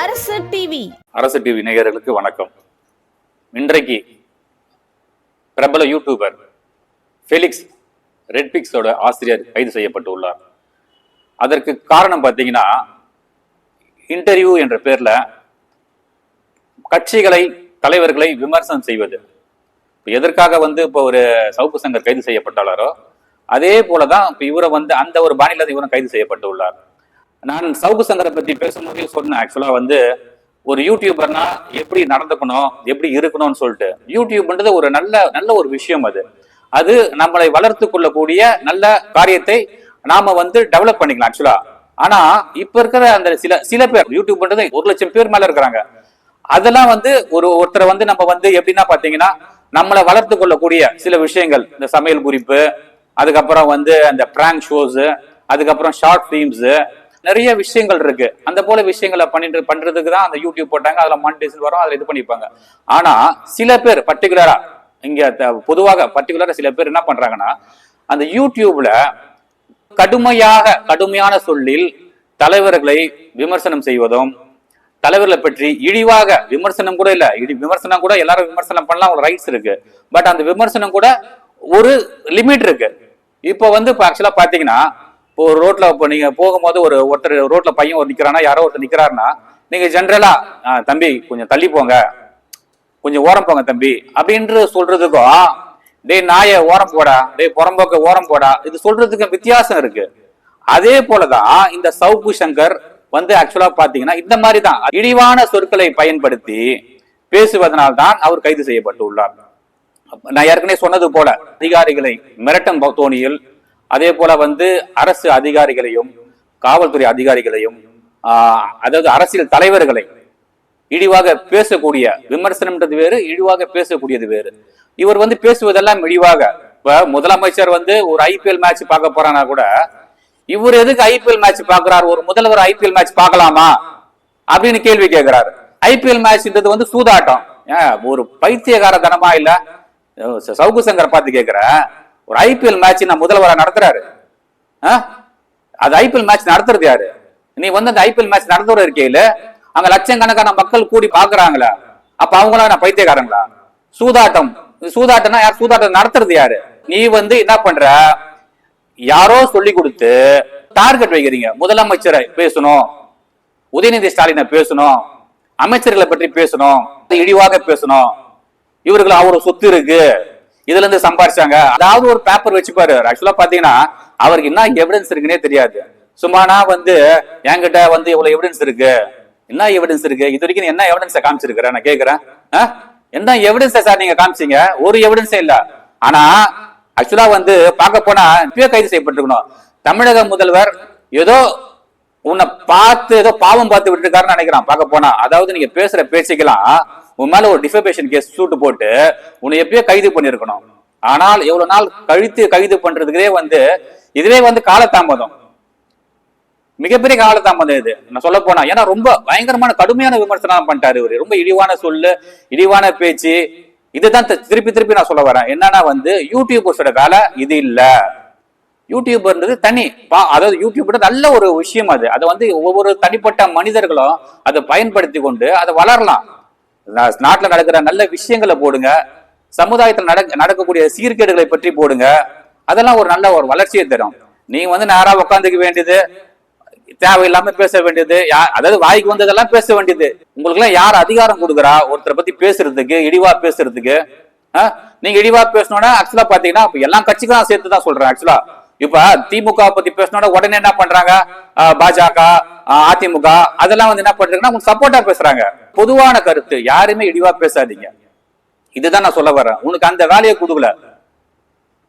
அரசு டிவி அரசு டிவி நேயர்களுக்கு வணக்கம். இன்றைக்கு பிரபல யூடியூபர் ஃபெலிக்ஸ் ரெட்பிக்ஸோட ஆசிரியர் கைது செய்யப்பட்டுள்ளார். அதற்கு காரணம் பார்த்தீங்கன்னா இன்டர்வியூ என்ற பேர்ல கட்சிகளை தலைவர்களை விமர்சனம் செய்வது. இப்போ எதற்காக வந்து இப்போ ஒரு சவுப்பு சங்கர் கைது செய்யப்பட்டாளரோ அதே போல தான் இப்போ இவரை வந்து அந்த ஒரு பாணியில இவரும் கைது செய்யப்பட்டு உள்ளார் நான் சவுக்கு சங்கரை பத்தி பேசும்போதே சொன்னேன். ஆக்சுவலா வந்து ஒரு யூடியூபர்னா எப்படி நடந்துக்கணும் எப்படி இருக்கணும்னு சொல்லிட்டு. யூடியூப்ன்றது ஒரு நல்ல நல்ல ஒரு விஷயம் அது. அது நம்மளை வளர்த்து கொள்ளக்கூடிய நல்ல காரியத்தை நாம வந்து டெவலப் பண்ணிக்கலாம் ஆக்சுவலா ஆனா இப்ப இருக்கிற அந்த சில சில பேர் யூடியூப்ன்றது ஒரு லட்சம் பேர் மேல இருக்கிறாங்க. அதெல்லாம் வந்து ஒரு ஒருத்தரை வந்து நம்ம வந்து எப்படின்னா பாத்தீங்கன்னா நம்மளை வளர்த்து கொள்ளக்கூடிய சில விஷயங்கள். இந்த சமையல் குறிப்பு அதுக்கப்புறம் வந்து அந்த பிராங்க் ஷோஸ் அதுக்கப்புறம் ஷார்ட் ஃபிலிம்ஸ் நிறைய விஷயங்கள் இருக்கு. அந்த போல விஷயங்களை பண்ணிட்டு பண்றதுக்கு தான் அந்த யூடியூப் போட்டாங்க. அதுல மானிட்டேஷன் வரும் அதுல இது பண்ணிப்பாங்க. ஆனா சில பேர் பர்டிகுலரா இங்க த- பொதுவாக பர்டிகுலரா சில பேர் என்ன பண்றாங்கன்னா அந்த யூடியூப்ல கடுமையாக கடுமையான சொல்லில் தலைவர்களை விமர்சனம் செய்வதும் தலைவர்களை பற்றி இழிவாக விமர்சனம் கூட இல்ல. இடி விமர்சனம் கூட எல்லாரும் விமர்சனம் பண்ணலாம் ஒரு ரைட்ஸ் இருக்கு. பட் அந்த விமர்சனம் கூட ஒரு லிமிட் இருக்கு. இப்போ வந்து இப்போ ஆக்சுவலா பாத்தீங்கன்னா இப்போ ஒரு ரோட்ல இப்போ நீங்க போகும்போது ஒரு ஒருத்தர் ரோட்ல பையன் ஒரு நிக்கிறானா யாரோ ஒருத்தர் நிக்கிறாருன்னா நீங்க ஜென்ரலா தம்பி கொஞ்சம் தள்ளி போங்க. கொஞ்சம் ஓரம் போங்க தம்பி. அப்படின்று சொல்றதுக்கும் டேய் நாய ஓரம் போடா. டேய் புறம்போக்க ஓரம் போடா. இது சொல்றதுக்கு வித்தியாசம் இருக்கு. அதே போலதான் இந்த சவுக்கு சங்கர் வந்து ஆக்சுவலா பாத்தீங்கன்னா இந்த மாதிரி தான் இழிவான சொற்களை பயன்படுத்தி பேசுவதனால்தான் அவர் கைது செய்யப்பட்டுள்ளார். நான் ஏற்கனவே சொன்னது போல அதிகாரிகளை மிரட்டும் தோணியில் அதே போல வந்து அரசு அதிகாரிகளையும் காவல்துறை அதிகாரிகளையும் அதாவது அரசியல் தலைவர்களை இழிவாக பேசக்கூடிய விமர்சனம்ன்றது வேறு இழிவாக பேசக்கூடியது வேறு. இவர் வந்து பேசுவதெல்லாம் இழிவாக. இப்ப முதலமைச்சர் வந்து ஒரு ஐபிஎல் மேட்ச் பார்க்க போறானா கூட இவர் எதுக்கு ஐபிஎல் மேட்ச் பாக்குறாரு ஒரு முதல்வர் ஐபிஎல் மேட்ச் பார்க்கலாமா? அப்படின்னு கேள்வி கேட்கிறாரு. ஐபிஎல் மேட்ச்ன்றது வந்து சூதாட்டம். ஏன், ஒரு பைத்தியகார தனமா இல்ல? அஹ் சவுக்கு சங்கர் பார்த்து கேட்கிறேன். ஒரு ஐபிஎல் மேட்ச் நான் முதல்வரா நடத்துறாரு. ஆ? அது ஐபிஎல் மேட்ச் நடத்துறது யாரு? நீ வந்து அந்த ஐபிஎல் மேட்ச் நடத்துற இருக்கையில அங்க லட்சக்கணக்கான மக்கள் கூடி பாக்குறாங்களா அப்ப அவங்களா நான் பைத்தியக்காரங்களா? சூதாட்டம். சூதாட்டம்னா யார்? சூதாட்டம் நடத்துறது யாரு? நீ வந்து என்ன பண்ற? யாரோ சொல்லி கொடுத்து டார்கெட் வைக்கிறீங்க. முதலமைச்சரை பேசணும். உதயநிதி ஸ்டாலினை பேசணும். அமைச்சர்களை பற்றி பேசணும். இழிவாக பேசணும். இவர்கள் அவரு சொத்து இருக்கு. இதுல இருந்து சம்பாரிச்சாங்க. அதாவது ஒரு பேப்பர் வச்சுப்பாரு. ஆக்சுவலா பாத்தீங்கன்னா அவருக்கு என்ன எவிடன்ஸ் இருக்குன்னே தெரியாது. சும்மானா வந்து என்கிட்ட வந்து இவ்வளவு எவிடன்ஸ் இருக்கு. என்ன எவிடன்ஸ் இருக்கு? இது வரைக்கும் என்ன எவிடன்ஸை காமிச்சிருக்கிறேன் நான் கேக்குறேன். என்ன எவிடன்ஸை சார் நீங்க காமிச்சீங்க? ஒரு எவிடன்ஸே இல்ல. ஆனா ஆக்சுவலா வந்து பார்க்க போனா இப்பயே கைது செய்யப்பட்டிருக்கணும். தமிழக முதல்வர் ஏதோ உன்னை பார்த்து ஏதோ பாவம் பார்த்து விட்டுருக்காருன்னு நினைக்கிறான் பார்க்க போனா. அதாவது நீங்க பேசுற பேச்சுக்கெல்லாம் உன் மேல ஒரு டிஃபபேஷன் கேஸ் சூட்டு போட்டு உன்னை எப்பயோ கைது பண்ணிருக்கணும் ஆனால் எவ்வளவு நாள் கழித்து கைது பண்றதுக்கே வந்து இதுவே வந்து காலதாமதம். மிகப்பெரிய காலதாமதம் இது. நான் சொல்ல போனா ஏன்னா ரொம்ப பயங்கரமான கடுமையான விமர்சனம் பண்ணிட்டாரு இவரு. ரொம்ப இழிவான சொல்லு இழிவான பேச்சு. இதுதான் திருப்பி திருப்பி நான் சொல்ல வரேன். என்னன்னா வந்து யூடியூபர்ஸோட வேலை இது இல்ல. யூடியூபர்ன்றது தனி. பா- அதாவது யூடியூப்ன்றது நல்ல ஒரு விஷயம் அது. அதை வந்து ஒவ்வொரு தனிப்பட்ட மனிதர்களும் அதை பயன்படுத்தி கொண்டு அதை வளரலாம். நாட்டில் நடக்கிற நல்ல விஷயங்களை போடுங்க. சமுதாயத்தில் நட நடக்கக்கூடிய சீர்கேடுகளை பற்றி போடுங்க. அதெல்லாம் ஒரு நல்ல ஒரு வளர்ச்சியை தரும். நீங்க வந்து நேரா உட்காந்துக்க வேண்டியது தேவையில்லாம பேச வேண்டியது யா- அதாவது வாய்க்கு வந்ததெல்லாம் பேச வேண்டியது. உங்களுக்கு எல்லாம் யார் அதிகாரம் கொடுக்குறா? ஒருத்தரை பத்தி பேசுறதுக்கு இடிவா பேசுறதுக்கு ஆ? நீங்க இழிவா பேசணும்னா ஆக்சுவலா பாத்தீங்கன்னா இப்ப எல்லா கட்சிக்கும் சேர்த்து தான் சொல்றேன் ஆக்சுவலா இப்ப திமுக பத்தி பேசினோட உடனே என்ன பண்றாங்க? பாஜக அதிமுக அதெல்லாம் வந்து என்ன பண்றாங்கன்னா உனக்கு சப்போர்ட்டா பேசுறாங்க. பொதுவான கருத்து யாருமே இழிவா பேசாதீங்க. இதுதான் நான் சொல்ல வரேன். உனக்கு அந்த வேலையை கொடுக்கல.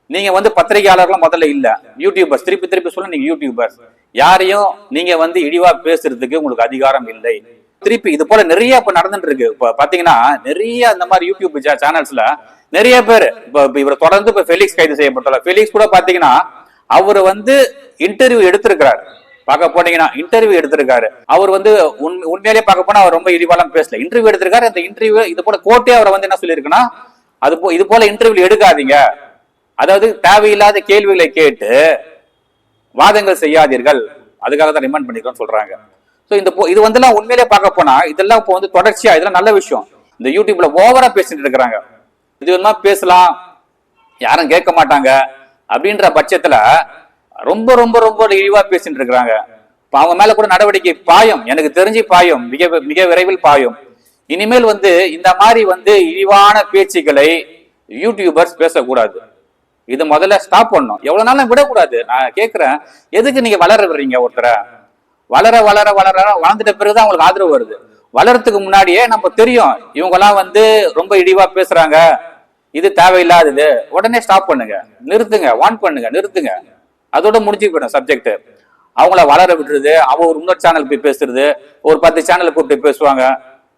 நீங்க வந்து பத்திரிகையாளர்லாம் முதல்ல இல்ல. யூடியூபர்ஸ் திருப்பி திருப்பி சொல்ல நீங்க யூடியூபர்ஸ் யாரையும் நீங்க வந்து இழிவா பேசுறதுக்கு உங்களுக்கு அதிகாரம் இல்லை. திருப்பி இது போல நிறைய இப்ப நடந்துட்டு இருக்கு இப்ப பாத்தீங்கன்னா நிறைய இந்த மாதிரி யூடியூப் சேனல்ஸ்ல நிறைய பேர் இப்ப இவர் தொடர்ந்து இப்ப ஃபெலிக்ஸ் கைது செய்யப்பட்டுள்ள. ஃபெலிக்ஸ் கூட பாத்தீங்கன்னா அவர் வந்து இன்டர்வியூ எடுத்திருக்கிறார். பார்க்க போனீங்கன்னா இன்டர்வியூ எடுத்திருக்காரு. அவர் வந்து உண்- உண்மையிலேயே பார்க்க போனா அவர் ரொம்ப இழிவாலாம் பேசல. இன்டர்வியூ எடுத்திருக்காரு. அந்த இன்டர்வியூ இது போல கோர்ட்டே அவர் வந்து என்ன சொல்லியிருக்குன்னா அது போ இது போல இன்டர்வியூ எடுக்காதீங்க. அதாவது தேவையில்லாத கேள்விகளை கேட்டு வாதங்கள் செய்யாதீர்கள். அதுக்காக தான் ரிமைண்ட் பண்ணிக்கிறோம்னு சொல்றாங்க. ஸோ இந்த பொ- இது வந்துலாம் உண்மையிலே பார்க்க போனா இதெல்லாம் இப்போ வந்து தொடர்ச்சியா இதெல்லாம் நல்ல விஷயம். இந்த யூடியூப்ல ஓவரா பேசிட்டு இருக்கிறாங்க. இது விதமா பேசலாம். யாரும் கேட்க மாட்டாங்க. அப்படின்ற பட்சத்துல ரொம்ப ரொம்ப ரொம்ப இழிவா பேசிட்டு இருக்கிறாங்க. அவங்க மேல கூட நடவடிக்கை பாயும். எனக்கு தெரிஞ்சு பாயும். மிக மிக விரைவில் பாயும். இனிமேல் வந்து இந்த மாதிரி வந்து இழிவான பேச்சுக்களை யூடியூபர்ஸ் பேசக்கூடாது. இது முதல்ல ஸ்டாப் பண்ணணும். எவ்வளவு நாளும் விடக்கூடாது. நான் கேட்கிறேன் எதுக்கு நீங்க வளர விடுறீங்க ஒருத்தரை? வளர வளர வளர வளர்ந்துட்ட பிறகுதான் அவங்களுக்கு ஆதரவு வருது. வளரத்துக்கு முன்னாடியே நம்ம தெரியும். இவங்கெல்லாம் வந்து ரொம்ப இழிவா பேசுறாங்க. இது தேவையில்லாதது. உடனே ஸ்டாப் பண்ணுங்க. நிறுத்துங்க. வான் பண்ணுங்க. நிறுத்துங்க. அதோட முடிஞ்சு போயிடும் சப்ஜெக்ட் அவங்கள வளர விட்டுறது அவ ஒரு இன்னொரு சேனல் போய் பேசுறது. ஒரு பத்து சேனல் கூப்பிட்டு பேசுவாங்க.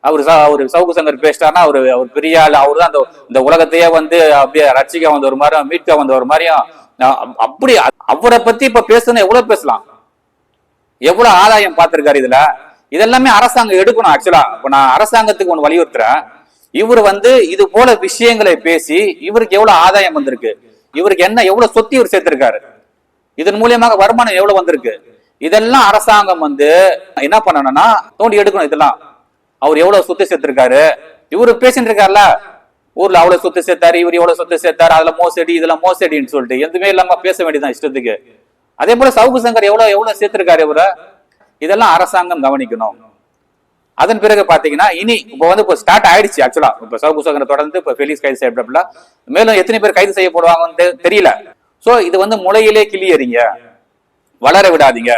அவர் அவர் சவுக்கு சங்கர் பேசிட்டாருன்னா அவர் அவர் பெரிய ஆள். அவர் தான் அந்த இந்த உலகத்தையே வந்து அப்படியே ரட்சிக்க வந்த ஒரு மாதிரியும் மீட்க வந்த ஒரு மாதிரியும் அப்படி அவரை பத்தி இப்ப பேசணும் எவ்வளவு பேசலாம்? எவ்வளவு ஆதாயம் பார்த்திருக்காரு இதுல? இதெல்லாமே அரசாங்கம் எடுக்கணும் ஆக்சுவலா இப்ப நான் அரசாங்கத்துக்கு ஒன்று வலியுறுத்துறேன். இவர் வந்து இது போல விஷயங்களை பேசி இவருக்கு எவ்வளவு ஆதாயம் வந்திருக்கு? இவருக்கு என்ன எவ்வளவு சொத்து இவர் சேர்த்திருக்காரு? இதன் மூலியமாக வருமானம் எவ்வளவு வந்திருக்கு? இதெல்லாம் அரசாங்கம் வந்து என்ன பண்ணணும்னா தோண்டி எடுக்கணும் இதெல்லாம். அவர் எவ்வளவு சொத்து சேர்த்திருக்காரு? இவரு பேசிட்டு இருக்காருல ஊர்ல அவ்வளவு சொத்து சேர்த்தாரு இவர் எவ்வளவு சொத்து சேர்த்தாரு அதுல மோசடி இதுல மோசடின்னு சொல்லிட்டு எதுவுமே இல்லாம பேச வேண்டியதுதான் இஷ்டத்துக்கு. அதே போல சவுக்கு சங்கர் எவ்வளவு எவ்வளவு சேர்த்திருக்காரு இவரை? இதெல்லாம் அரசாங்கம் கவனிக்கணும். அதன் பிறகு பாத்தீங்கன்னா இனி இப்போ வந்து இப்போ ஸ்டார்ட் ஆயிடுச்சு ஆக்சுவலா இப்போ சவுக்கு சங்கரை தொடர்ந்து இப்போ ஃபெலிக்ஸ் கைது செய்யப்படல மேலும் எத்தனை பேர் கைது செய்யப்படுவாங்கன்னு தெரியல. சோ இது வந்து முளையிலே கிளியறிங்க வளர விடாதீங்க.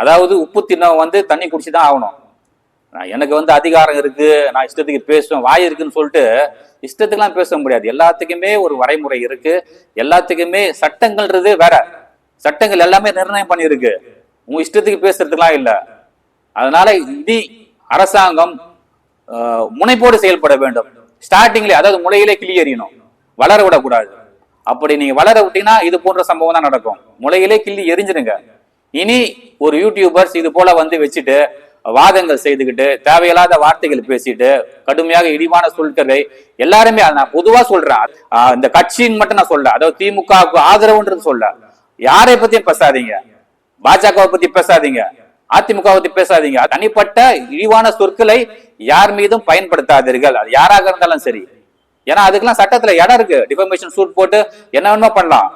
அதாவது உப்பு தின்னம் வந்து தண்ணி குடிச்சு தான் ஆகணும். நான் எனக்கு வந்து அதிகாரம் இருக்கு நான் இஷ்டத்துக்கு பேசுவேன் வாய் இருக்குன்னு சொல்லிட்டு இஷ்டத்துக்குலாம் பேச முடியாது. எல்லாத்துக்குமே ஒரு வரைமுறை இருக்கு. எல்லாத்துக்குமே சட்டங்கள்ன்றது வேற. சட்டங்கள் எல்லாமே நிர்ணயம் பண்ணியிருக்கு. உங்க இஷ்டத்துக்கு பேசுறதுக்கெல்லாம் இல்லை. அதனால இனி அரசாங்கம் ஆஹ், முனைப்போடு செயல்பட வேண்டும். ஸ்டார்டிங்ல அதாவது முளையிலே கிளியறியணும் வளர விடக்கூடாது. அப்படி நீங்க வளர விட்டீங்கன்னா இது போன்ற சம்பவம் தான் நடக்கும். முளையிலே கிள்ளி எரிஞ்சிருங்க இனி ஒரு யூடியூபர்ஸ் இது போல வந்து வச்சுட்டு வாதங்கள் செய்துக்கிட்டு தேவையில்லாத வார்த்தைகள் பேசிட்டு கடுமையாக இழிவான சொற்களை எல்லாருமே நான் பொதுவா சொல்றேன். ஆஹ் இந்த கட்சின்னு மட்டும் நான் சொல்ல அதாவது திமுகவுக்கு ஆதரவுன்றது சொல்ல யாரை பத்தியும் பேசாதீங்க. பாஜகவை பத்தி பேசாதீங்க. அதிமுக பத்தி பேசாதீங்க. தனிப்பட்ட இழிவான சொற்களை யார் மீதும் பயன்படுத்தாதீர்கள். அது யாராக இருந்தாலும் சரி. ஏன்னா அதுக்கெல்லாம் சட்டத்துல இடம் இருக்கு. டிஃபர்மேஷன் சூட் போட்டு என்ன வேணுமோ பண்ணலாம்.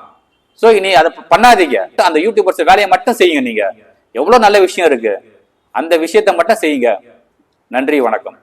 சோ இனி அதை பண்ணாதீங்க. அந்த யூடியூபர்ஸ் வேலையை மட்டும் செய்யுங்க நீங்க. எவ்வளவு நல்ல விஷயம் இருக்கு. அந்த விஷயத்தை மட்டும் செய்யுங்க. நன்றி வணக்கம்.